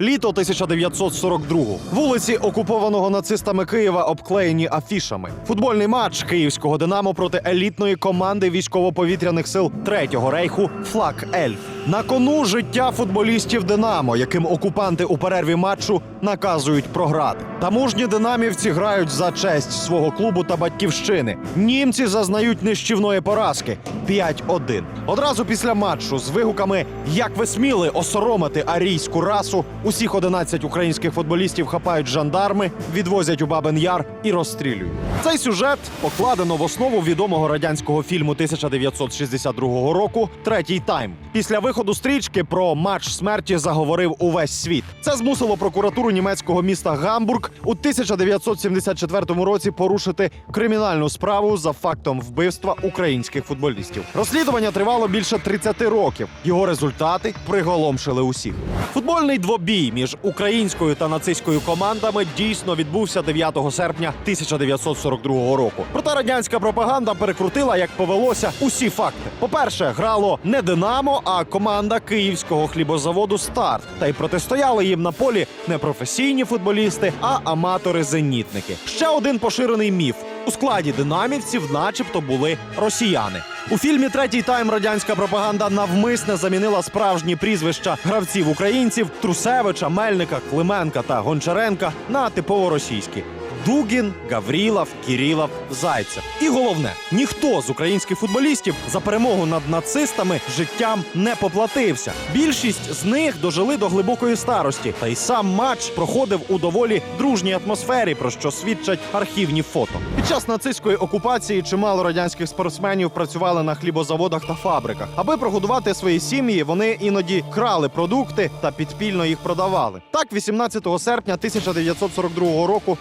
Літо 1942. Вулиці окупованого нацистами Києва обклеєні афішами. Футбольний матч київського Динамо проти елітної команди військово-повітряних сил Третього рейху Флаг Ельф. На кону життя футболістів Динамо, яким окупанти у перерві матчу наказують програти. Та мужні динамівці грають за честь свого клубу та батьківщини. Німці зазнають нищівної поразки 5-1. Одразу після матчу з вигуками Як ви сміли осоромити арійську расу, усіх 11 українських футболістів хапають жандарми, відвозять у Бабин Яр і розстрілюють. Цей сюжет покладено в основу відомого радянського фільму 1962 року Третій тайм. Після виходу стрічки про матч смерті заговорив увесь світ. Це змусило прокуратуру німецького міста Гамбург у 1974 році порушити кримінальну справу за фактом вбивства українських футболістів. Розслідування тривало більше 30 років. Його результати приголомшили усіх. Футбольний двобій між українською та нацистською командами дійсно відбувся 9 серпня 1942 року. Проте радянська пропаганда перекрутила, як повелося, усі факти. По-перше, грало не Динамо, а команда київського хлібозаводу Старт. Та й протистояли їм на полі не професійні футболісти, а аматори-зенітники. Ще один поширений міф. У складі динамівців, начебто, були росіяни. У фільмі Третій тайм радянська пропаганда навмисне замінила справжні прізвища гравців українців Трусевича, Мельника, Клименка та Гончаренка на типово російські. Дугін, Гаврілов, Кірілов, Зайцев. І головне, ніхто з українських футболістів за перемогу над нацистами життям не поплатився. Більшість з них дожили до глибокої старості, та й сам матч проходив у доволі дружній атмосфері, про що свідчать архівні фото. Під час нацистської окупації чимало радянських спортсменів працювали на хлібозаводах та фабриках. Аби прогодувати свої сім'ї, вони іноді крали продукти та підпільно їх продавали. Так, 18 серпня 1942 року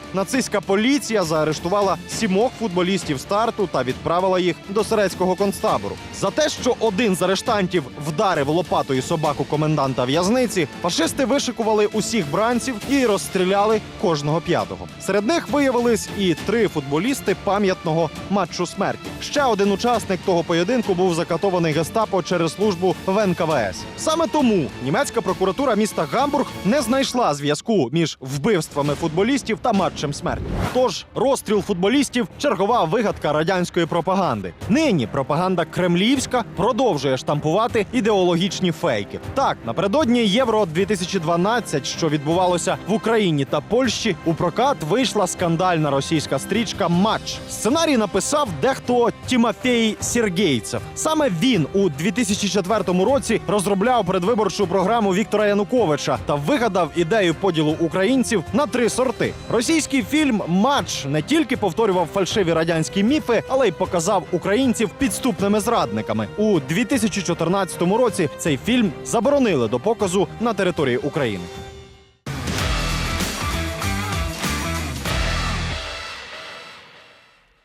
нацистська поліція заарештувала сімох футболістів старту та відправила їх до серецького концтабору. За те, що один з арештантів вдарив лопатою собаку коменданта в'язниці, фашисти вишикували усіх бранців і розстріляли кожного п'ятого. Серед них виявились і три футболісти пам'ятного матчу смерті. Ще один учасник того поєдинку був закатований гестапо через службу в НКВС. Саме тому німецька прокуратура міста Гамбург не знайшла зв'язку між вбивствами футболістів та матчем смерті. Тож розстріл футболістів чергова вигадка радянської пропаганди. Нині пропаганда кремлівська продовжує штампувати ідеологічні фейки. Так, напередодні Євро 2012, що відбувалося в Україні та Польщі, у прокат вийшла скандальна російська стрічка Матч. Сценарій написав дехто Тімофей Сергійцев. Саме він у 2004 році розробляв передвиборчу програму Віктора Януковича та вигадав ідею поділу українців на три сорти. Російський фільм Матч не тільки повторював фальшиві радянські міфи, але й показав українців підступними зрадниками. У 2014 році цей фільм заборонили до показу на території України.